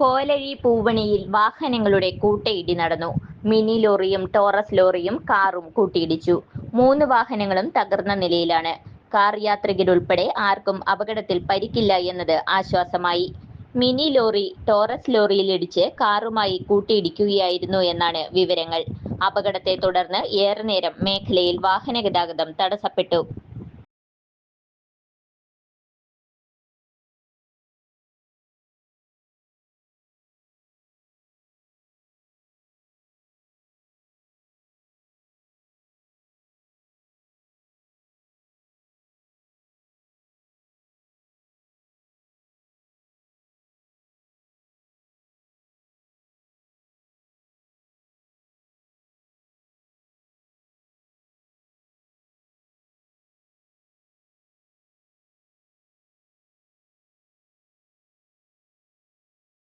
കോലഴി പൂവണിയിൽ വാഹനങ്ങളുടെ കൂട്ടയിടി നടന്നു. മിനി ലോറിയും ടോറസ് ലോറിയും കാറും കൂട്ടിയിടിച്ചു. മൂന്ന് വാഹനങ്ങളും തകർന്ന നിലയിലാണ്. കാർ യാത്രികരുൾപ്പെടെ ആർക്കും അപകടത്തിൽ പരിക്കില്ല എന്നത് ആശ്വാസമായി. മിനി ലോറി ടോറസ് ലോറിയിൽ ഇടിച്ച് കാറുമായി കൂട്ടിയിടിക്കുകയായിരുന്നു എന്നാണ് വിവരങ്ങൾ. അപകടത്തെ തുടർന്ന് ഏറെ നേരം മേഖലയിൽ വാഹനഗതാഗതം തടസ്സപ്പെട്ടു.